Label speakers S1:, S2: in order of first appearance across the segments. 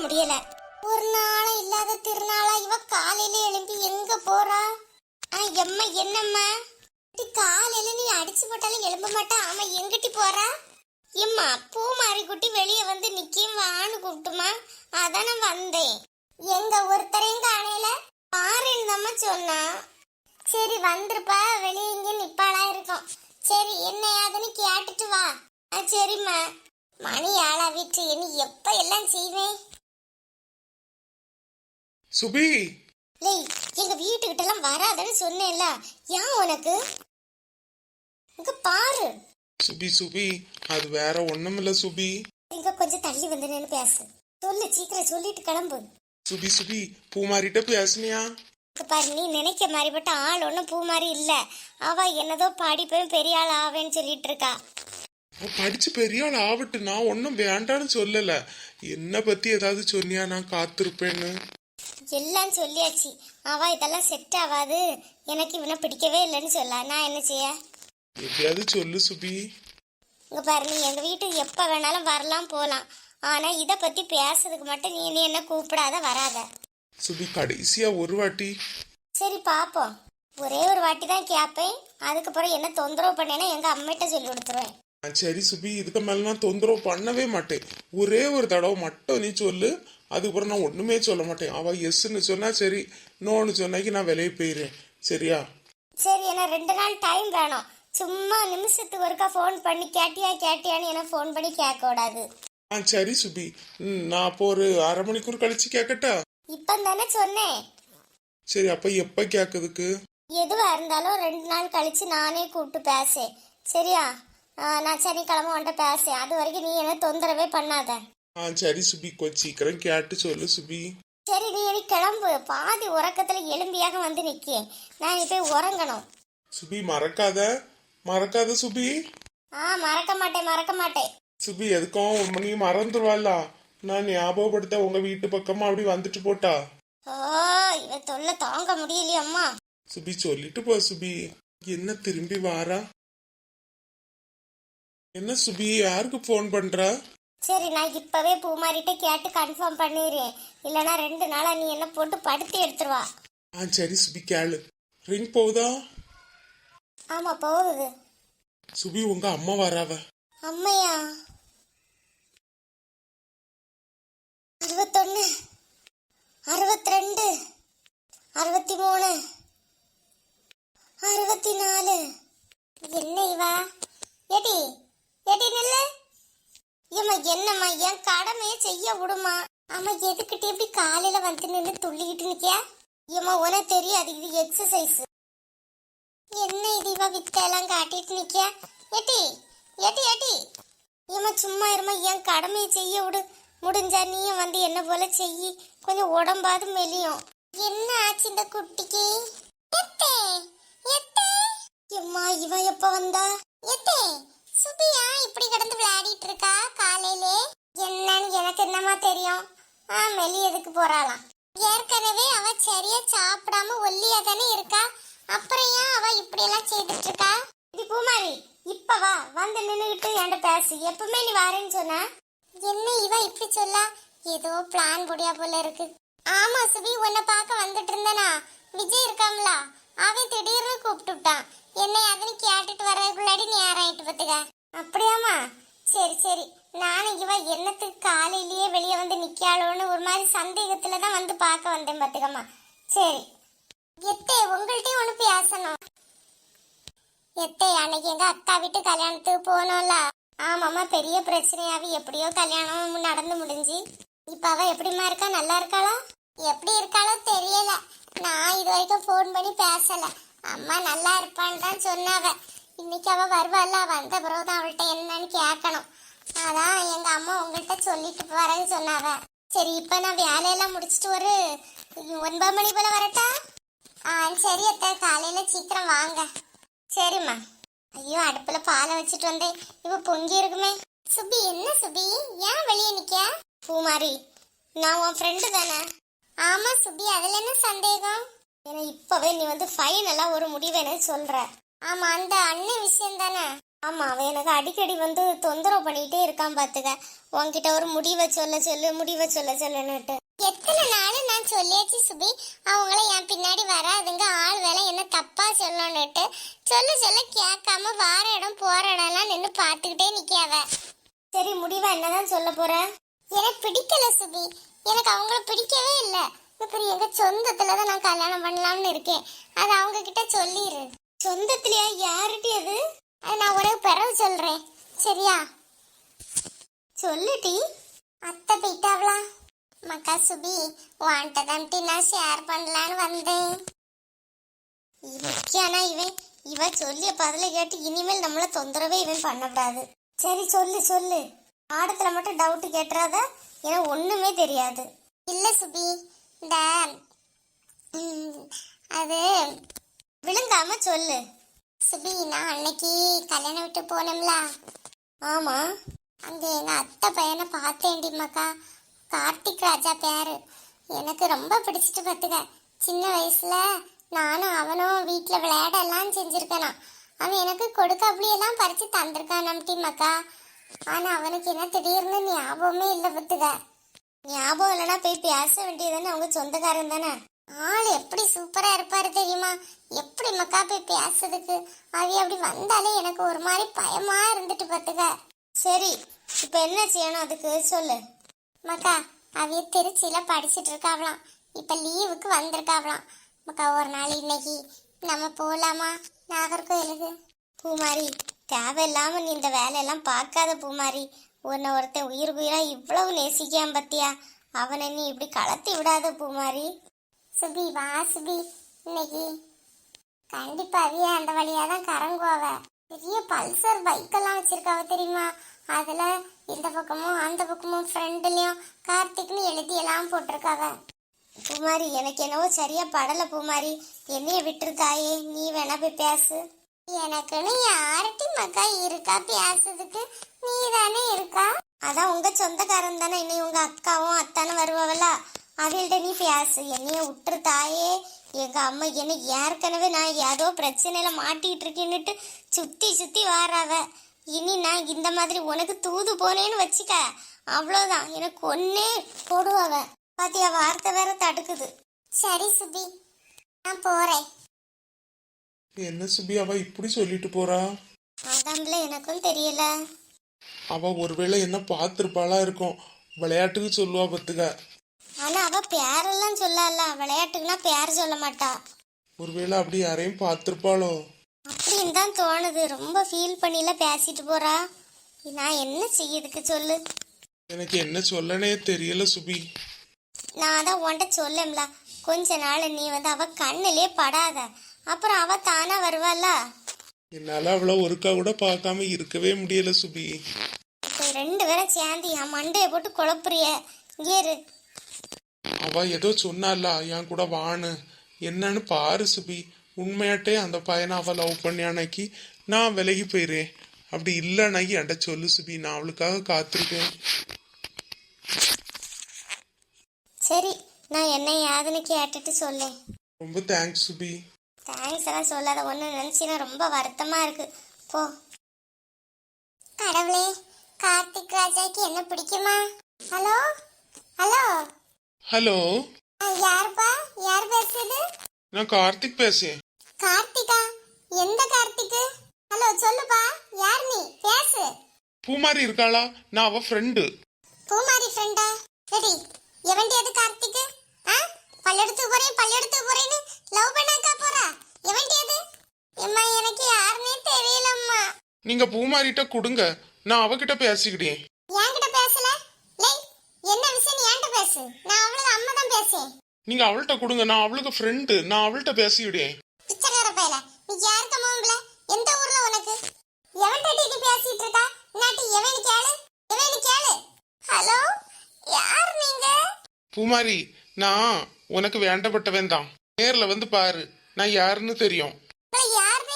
S1: முடியல. ஒரு நாளும் இல்லாத திருநாளா இவ காலையில எழும்பி எங்க போறா? ஆ எம்மா என்னம்மா? காலையில நீ அடிச்சு போட்டாலும் எழும்ப மாட்டா. ஆமா எங்கிட்டி போறா? எம்மா பூ மாறி குட்டி வெளியே வந்து நிக்கும் வான்னு கூப்பிட்டுமா? அதான் நான் வந்தேன். எங்க ஒருத்தரையும் காணையில பாருன்னு சொன்னா. சரி வந்திருப்பா. வெளியே இங்க நிப்பாளா இருக்கும். சரி என்ன ஏதுன்னு கேட்டுட்டு வா. ஆ சரிம்மா. மணி ஆளா வீட்டு இனி எப்ப எல்லாம் செய்வேன்?
S2: சுபி.
S1: லேய் எங்க வீட்டுக்கிட்ட எல்லாம் வராதன்னு சொன்னேன்ல. ஏன் உனக்கு? இங்க பாரு.
S2: சுபி சுபி. அது வேற ஒண்ணுமில்ல சுபி.
S1: இங்க கொஞ்சம் தள்ளி வந்து நின்னு பேசு. சொல்லு சீக்கிரம் சொல்லிட்டு கிளம்பு.
S2: சுபி சுபி. பூமாரிட்ட பேசுனியா?
S1: இங்க பாரு நீ நினைக்க மாதிரிப்பட்ட ஆள் ஒன்றும் பூ மாதிரி இல்ல. அவ என்னதோ படிப்பேன் பெரிய ஆள் ஆவேன்னு சொல்லிட்டு இருக்கா.
S2: அவ படிச்சு பெரிய ஆள் ஆவட்டு. நான் ஒன்னும் வேண்டான்னு சொல்லல. என்ன பத்தி ஏதாவது சொன்னியா? நான் காத்திருப்பேன்னு.
S1: எல்லாம் சொல்லியாச்சு. அவ இதெல்லாம் செட் ஆகாது. எனக்கு இவனை பிடிக்கவே இல்லைன்னு சொல்ல. நான் என்ன செய்ய?
S2: எப்படியாவது சொல்லு சுபி.
S1: இங்க பாரு நீ எங்க வீட்டுக்கு எப்ப வேணாலும் வரலாம் போலாம். ஆனா இத பத்தி பேசுறதுக்கு மட்டும் நீ நீ என்ன கூப்பிடாத வராத.
S2: சுபி கடைசியா ஒரு வாட்டி.
S1: சரி பாப்போம். ஒரே ஒரு வாட்டி தான் கேட்பேன் அதுக்கப்புறம் என்ன தொந்தரவு பண்ணேன்னா எங்க அம்மிட்ட சொல்லி கொடுத்துருவேன்.
S2: சரி சுபி இதுக்கு மேல நான் தொந்தரவு பண்ணவே மாட்டேன். ஒரே ஒரு தடவை மட்டும் நீ சொல்லு. அதுக்கப்புறம் நான் ஒண்ணுமே சொல்ல மாட்டேன். அவ எஸ்ன்னு சொன்னா சரி நோன்னு சொன்னாக்கி நான் வெளியே போயிடுறேன். சரியா?
S1: சரி என்ன ரெண்டு நாள் டைம் வேணும். சும்மா நிமிஷத்துக்கு ஒருக்கா ஃபோன் பண்ணி கேட்டியா கேட்டியான்னு என்ன ஃபோன் பண்ணி கேட்க கூடாது.
S2: ஆ சரி சுபி. நான் அப்போ ஒரு அரை மணிக்கூர் கழிச்சு கேட்கட்டா?
S1: இப்போ தானே சொன்னேன்.
S2: சரி அப்ப எப்ப கேட்கறதுக்கு?
S1: எதுவா இருந்தாலும் ரெண்டு நாள் கழிச்சு நானே கூப்பிட்டு பேசேன். சரியா? நான் சனிக்கிழமை உன்ட்ட பேசேன் அது வரைக்கும் நீ என்ன தொந்தரவே பண்ணாத.
S2: ஆ சரி சுபி கொஞ்சம் சீக்கிரம் கேட்டு சொல்லு சுபி.
S1: சரி நீ இனி கிளம்பு. பாதி உறக்கத்துல எலும்பியாக வந்து நிக்கேன் நான் இனி போய் உறங்கணும்.
S2: சுபி மறக்காத. மறக்காத சுபி.
S1: ஆ மறக்க மாட்டேன் மறக்க மாட்டேன்.
S2: சுபி எதுக்கும்? நீ மறந்துடுவாள்ல நான் ஞாபகப்படுத்த உங்க வீட்டு பக்கமா அப்படி வந்துட்டு போட்டா.
S1: ஓ இவ தொல்லை தாங்க முடியலையம்மா
S2: சுபி சொல்லிட்டு போ சுபி. என்ன திரும்பி வாரா? என்ன சுபி யாருக்கு ஃபோன் பண்ற?
S1: சரி நான் இப்பவே பூமாரிட்ட கேட்டு கன்ஃபார்ம் பண்ணிடுறேன். இல்லைன்னா ரெண்டு நாளா நீ என்ன போட்டு படுத்து எடுத்துருவா.
S2: ஆ சரி சுபி கேளு. ரிங் போகுதா?
S1: ஆமா போகுது.
S2: சுபி உங்க அம்மா வராவ.
S1: அம்மையா? அறுபத்தொன்னு அறுபத்தி ரெண்டு அறுபத்தி மூணு அறுபத்தி நாலு என்ன இவா? ஏடி ஏடி நில்லு ஏம்மா என்னம்மா என் கடமையை செய்ய விடுமா? ஆமா எதுக்கிட்டே எப்படி காலையில வந்து நின்று துள்ளிக்கிட்டு நிக்கியா? ஏம்மா உனக்கு தெரியாது இது எக்ஸசைஸ் என்ன இது இவ வித்தெல்லாம் காட்டிட்டு நிக்கியா? ஏட்டி ஏட்டி ஏட்டி. ஏம்மா சும்மா இருமா என் கடமையை செய்ய விடு. முடிஞ்சா நீயும் வந்து என்ன போல செய்யி. கொஞ்சம் உடம்பாது மெலியும். என்ன ஆச்சு இந்த குட்டிக்கு? எத்தே எத்தே. எம்மா இவன் எப்ப வந்தா? எத்தே சுதியா இப்படி கிடந்து விளையாடிட்டு இருக்கா காலையிலே? என்னன்னு எனக்கு என்னமா தெரியும்? ஆ மெலி எதுக்கு போறாளாம் ஏற்கனவே அவ சரியா சாப்பிடாம ஒல்லியா தானே இருக்கா? அப்புறம் ஏன் அவ இப்படி எல்லாம் செய்துட்டு இருக்கா இது பூமாரி இப்ப வா வந்து நின்னுகிட்டு என்கிட்ட பேசு. எப்பவுமே நீ வரேன்னு சொன்ன. என்ன இவ இப்படி சொல்ல? ஏதோ பிளான் போடியா போல இருக்கு. ஆமா சுபி உன்னை பார்க்க வந்துட்டு இருந்தனா விஜய் இருக்காம்ல அவன் திடீர்னு கூப்பிட்டு விட்டான் என்னை அதுன்னு கேட்டுட்டு வர்றதுக்குள்ளாடி நேரம் ஆயிட்டு பார்த்துக்க. அப்படியாமா சரி சரி. நானும் இவ என்னத்துக்கு காலையிலேயே வெளியே வந்து நிற்காளோன்னு ஒரு மாதிரி சந்தேகத்தில் தான் வந்து பார்க்க வந்தேன் பார்த்துக்கம்மா. சரி. எத்தே உங்கள்கிட்டயும் ஒன்று பேசணும். எத்தே அன்னைக்கு எங்க அக்கா வீட்டு கல்யாணத்துக்கு போனோம்ல. ஆமாம்மா பெரிய பிரச்சனையாவி எப்படியோ கல்யாணம் நடந்து முடிஞ்சு. இப்போ அவள் எப்படிமா இருக்கா? நல்லா இருக்காளா? எப்படி இருக்காளோ தெரியல. நான் இது வரைக்கும் ஃபோன் பண்ணி பேசலை. அம்மா நல்லா இருப்பான்னு தான் சொன்னாவ. இன்னைக்கு அவ வருவாள்ல வந்த பிறகு தான் அவள்கிட்ட என்னன்னு கேட்கணும். அதான் எங்க அம்மா உங்கள்கிட்ட சொல்லிட்டு வரேன்னு சொன்னாவ. சரி இப்ப நான் வேலையெல்லாம் முடிச்சிட்டு ஒரு ஒன்பது மணி போல வரட்டா? ஆ சரி அத்தை காலையில சீக்கிரம் வாங்க. சரிம்மா. ஐயோ அடுப்புல பாலை வச்சுட்டு வந்தேன். இப்ப பொங்கி இருக்குமே. சுபி என்ன சுபி? ஏன் வெளியே நிக்க? பூமாரி நான் உன் ஃப்ரெண்டு தானே? ஆமா சுபி அதுல என்ன சந்தேகம்? ஏன்னா இப்பவே நீ வந்து ஃபைனலா ஒரு முடிவு எனக்கு சொல்ற. ஆமா அந்த அண்ணன் விஷயம் தானே? ஆமா அவன் எனக்கு அடிக்கடி வந்து தொந்தரவு பண்ணிட்டே இருக்கான் பாத்துக்க. உன்கிட்ட ஒரு முடிவை சொல்ல சொல்லு முடிவை சொல்ல சொல்லுன்னுட்டு. எத்தனை நாள் நான் சொல்லியாச்சு சுபி? அவங்கள என் பின்னாடி வராதுங்க ஆள் வேலை என்ன தப்பா சொல்லணும்னுட்டு சொல்ல சொல்ல கேட்காம வார இடம் போற இடம்லாம் நின்று பார்த்துக்கிட்டே நிக்காவ சரி முடிவா என்னதான் சொல்ல போற? எனக்கு பிடிக்கல சுபி. எனக்கு அவங்கள பிடிக்கவே இல்லை. அப்புறம் எங்க சொந்தத்துல தான் நான் கல்யாணம் பண்ணலாம்னு இருக்கேன். அது அவங்க கிட்ட சொல்லிடு சொந்தத்திலயா? யாருட்டி அது? அது நான் உனக்கு பிறகு சொல்றேன். சரியா? சொல்லுட்டி அத்தை போயிட்டாவளா? மக்கா சுபி வாண்ட தம்பி நான் ஷேர் பண்ணலான்னு வந்தேன். முக்கியானா இவன்? இவ சொல்லிய பதில கேட்டு இனிமேல் நம்மள தொந்தரவே இவன் பண்ணக்கூடாது. சரி சொல்லு சொல்லு. பாடத்துல மட்டும் டவுட் கேட்டுறாத. எனக்கு ஒண்ணுமே தெரியாது. இல்ல சுபி இந்த அது விழுங்காம சொல்லு. சுபி நான் அன்னைக்கு கல்யாணம் விட்டு போனோம்ல ஆமா. அங்க எங்க அத்தை பையனை பார்த்தேன்டி மக்கா கார்த்திக் ராஜா பேரு. எனக்கு ரொம்ப பிடிச்சிட்டு பார்த்துக்க. சின்ன வயசுல நானும் அவனும் வீட்டுல விளையாட எல்லாம் செஞ்சிருக்கனா. அவன் எனக்கு கொடுக்காப்புளியெல்லாம் பறிச்சு தந்திருக்கான் நம்பி மக்கா ஆனா அவனுக்கு என்ன திடீர்னு ஞாபகமே இல்லை பார்த்துக்க. ஞாபகம் இல்லைன்னா போய் பேச வேண்டியதுன்னு அவங்க சொந்தக்காரன் தானே. ஆள் எப்படி சூப்பராக இருப்பாரு தெரியுமா? எப்படி மக்கா போய் பேசுறதுக்கு? அவி அப்படி வந்தாலே எனக்கு ஒரு மாதிரி பயமா இருந்துட்டு பார்த்துக்க. சரி இப்போ என்ன செய்யணும் அதுக்கு? சொல்லு. மக்கா அவிய திருச்சியில் படிச்சுட்டு இருக்காவலாம் இப்போ லீவுக்கு வந்திருக்காவலாம் மக்கா ஒரு நாள் இன்னைக்கு நம்ம போகலாமா நாகர்கோயிலுக்கு. பூமாரி தேவையில்லாமல் நீ இந்த வேலையெல்லாம் பார்க்காத பூமாரி. உன்னை ஒருத்தன் உயிர் உயிரா இவ்வளவு நேசிக்கான் பத்தியா? அவனை நீ இப்படி கலத்தி விடாத பூமாரி. சுபி வா சுபி. இன்னைக்கு கண்டிப்பா அவிய அந்த வழியா தான் கரங்குவாவ. பெரிய பல்சர் பைக்கெல்லாம் வச்சிருக்காவ தெரியுமா? அதுல இந்த பக்கமும் அந்த பக்கமும் ஃப்ரெண்ட்லயும் கார்த்திக்னு எழுதி எல்லாம் போட்டிருக்காவ. பூமாரி எனக்கு என்னவோ சரியா படல பூமாரி. என்னைய விட்டுருக்காயே நீ வேணா போய் பேசு. எனக்குன்னு யார்ட்டி மக்கா இருக்கா? பேசுறதுக்கு நீ தானே இருக்கா? அதான் உங்க சொந்தக்காரன் தானே. இன்னும் உங்க அக்காவும் அத்தானும் வருவாங்கல்ல அவள்கிட்ட நீ பேசு. என்னைய விட்டுரு தாயே. எங்க அம்மா என்ன ஏற்கனவே நான் ஏதோ பிரச்சனையில மாட்டிட்டு இருக்கேன்னுட்டு சுத்தி சுத்தி வாராவ. இனி நான் இந்த மாதிரி உனக்கு தூது போனேன்னு வச்சுக்க. அவ்வளோதான் எனக்கு ஒன்னே போடுவாவ. பாத்தியா வார்த்தை வேற தடுக்குது. சரி சுபி நான் போறேன்.
S2: என்ன சுபி அவ இப்படி சொல்லிட்டு போறா?
S1: அதான்ல எனக்கும் தெரியல.
S2: அவ ஒருவேளை என்ன பார்த்திருப்பாளா இருக்கும். விளையாட்டுக்கு சொல்லுவா பத்துக்க
S1: ஆனா அவ பேரெல்லாம் சொல்லல. விளையாட்டுக்குன்னா பேர் சொல்ல மாட்டா.
S2: ஒருவேளை அப்படி யாரையும் பார்த்திருப்பாளோ?
S1: அப்படின்னு தான் தோணுது. ரொம்ப ஃபீல் பண்ணில பேசிட்டு போறா. நான் என்ன செய்யறதுக்கு சொல்லு.
S2: எனக்கு என்ன சொல்லனே தெரியல சுபி.
S1: நான் தான் உன்கிட்ட சொல்லம்ல கொஞ்ச நாள் நீ வந்து அவ கண்ணிலே படாத. அப்புறம் அவ தானா வருவாள்ல
S2: என்னால அவள ஒருக்கா கூட பார்க்காம இருக்கவே முடியல சுபி.
S1: ரெண்டு பேரும் சேர்ந்து என் மண்டையை போட்டு குழப்புறிய. இரு.
S2: அவ ஏதோ சொன்னால என் கூட வான்னு. என்னன்னு பாரு சுபி. உண்மையாட்டே அந்த பையனை அவ லவ் பண்ணி அன்னைக்கு நான் விலகி போயிடுறேன் அப்படி இல்லைனாக்கி என்கிட்ட சொல்லு சுபி. நான் அவளுக்காக காத்திருக்கேன்.
S1: சரி நான் என்ன யாதுன்னு கேட்டுட்டு சொல்லேன்.
S2: ரொம்ப தேங்க்ஸ் சுபி.
S1: தேங்க்ஸ் எல்லாம் சொல்லாத ஒன்று நினச்சினா ரொம்ப வருத்தமா இருக்கு. போ. கடவுளே கார்த்திக் ராஜாக்கு என்ன பிடிக்குமா? ஹலோ? ஹலோ?
S2: ஹலோ?
S1: யாருப்பா? யார் பேசுறது?
S2: நான் கார்த்திக் பேசேன்
S1: கார்த்திகா? எந்த கார்த்திக் ஹலோ சொல்லுப்பா. யார் நீ? பேசு.
S2: பூமாரி இருக்காளா? நான் அவ ஃப்ரெண்டு
S1: பூமாரி ஃப்ரெண்டா ரெடி எவன்டியது கார்த்திக் ஆ பல்லெடுத்து போறேன் பல்லெடுத்து போறேன்னு லவ் பண்ணாக்கா போறா? எவன்டியது எம்மா எனக்கு யாருன்னே தெரியலம்மா.
S2: நீங்க பூமாரிட்ட கொடுங்க. நான் அவகிட்ட பேசிக்கிட்டேன்.
S1: என்கிட்ட பேசல? லே என்ன விஷயம் என்கிட்ட பேசு. நான் அவளது அம்மா தான் பேசேன்.
S2: நீங்க அவள்கிட்ட கொடுங்க. நான் அவளுக்கு ஃப்ரெண்டு நான் அவள்கிட்ட பேசிக்கிட்டேன்.
S1: பிச்சைக்கார பயல நீ யாருக்க மாம்பல எந்த ஊர்ல உனக்கு? எவன்கிட்ட நீ பேசிட்டு இருக்கா? நாட்டி எவன் கேளு? எவன் கேளு? ஹலோ யார் நீங்க?
S2: பூமாரி நான் உனக்கு வேண்டப்பட்டவன் தான். நேர்ல வந்து பாரு நான் யாருன்னு தெரியும்.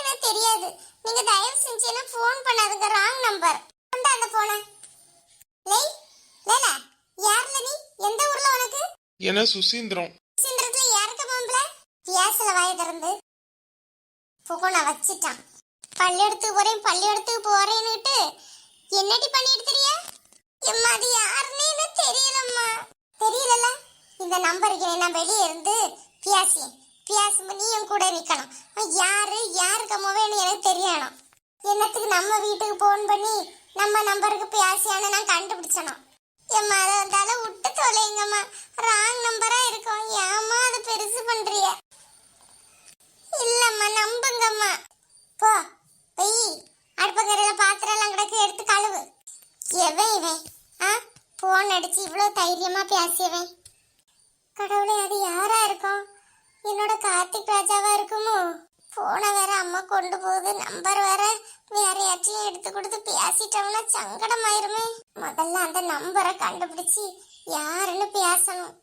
S1: எனக்கு தெரியாது. நீங்க தயவு செஞ்சு ஃபோன் பண்ணாதுங்க ராங் நம்பர் அந்த அந்த போன லேய் லேலா யார்ல நீ? எந்த ஊர்ல உனக்கு?
S2: என சுசீந்திரம்.
S1: சிந்திரத்துல யாருக்க மாம்பல பியாசல வாய திறந்து. புகழ வச்சிட்டான். பள்ளியெடுத்துக்கு போறேன் பள்ளியெடுத்துக்கு போறேன்னுட்டு என்னடி பண்ணிட்டு தெரிய? எம்மா அது யாருன்னு தெரியலம்மா. தெரியலல்ல? இந்த நம்பருக்கு நான் வெளியே இருந்து பியாசி பியாசி நீயும் கூட நிற்கணும் யாரு யாருக்கு அம்மாவேன்னு எனக்கு தெரியணும். என்னத்துக்கு நம்ம வீட்டுக்கு ஃபோன் பண்ணி நம்ம நம்பருக்கு பியாசியான நான் கண்டுபிடிச்சணும் எம்மா அதை வந்தாலும் விட்டு தொலைங்கம்மா. ராங் நம்பரா இருக்கும். ஏமா அதை பெருசு பண்றிய? இல்லம்மா நம்புங்கம்மா. போ பெய் அடுப்பங்கரையில பாத்திரம் எல்லாம் கிடக்கு எடுத்து கழுவு. எவன் இவன்? ஆ? போன் அடிச்சு இவ்வளோ தைரியமா பேசியவன் கடவுளே அது யாரா இருக்கும்? என்னோட கார்த்திக் ராஜாவா இருக்குமோ? போனை வேற அம்மா கொண்டு போகுது நம்பர் வேற. வேற யார்ட்டையும் எடுத்து கொடுத்து பேசிட்டோம்னா சங்கடமாயிருமே. முதல்ல அந்த நம்பரை கண்டுபிடிச்சு யாருன்னு பேசணும்.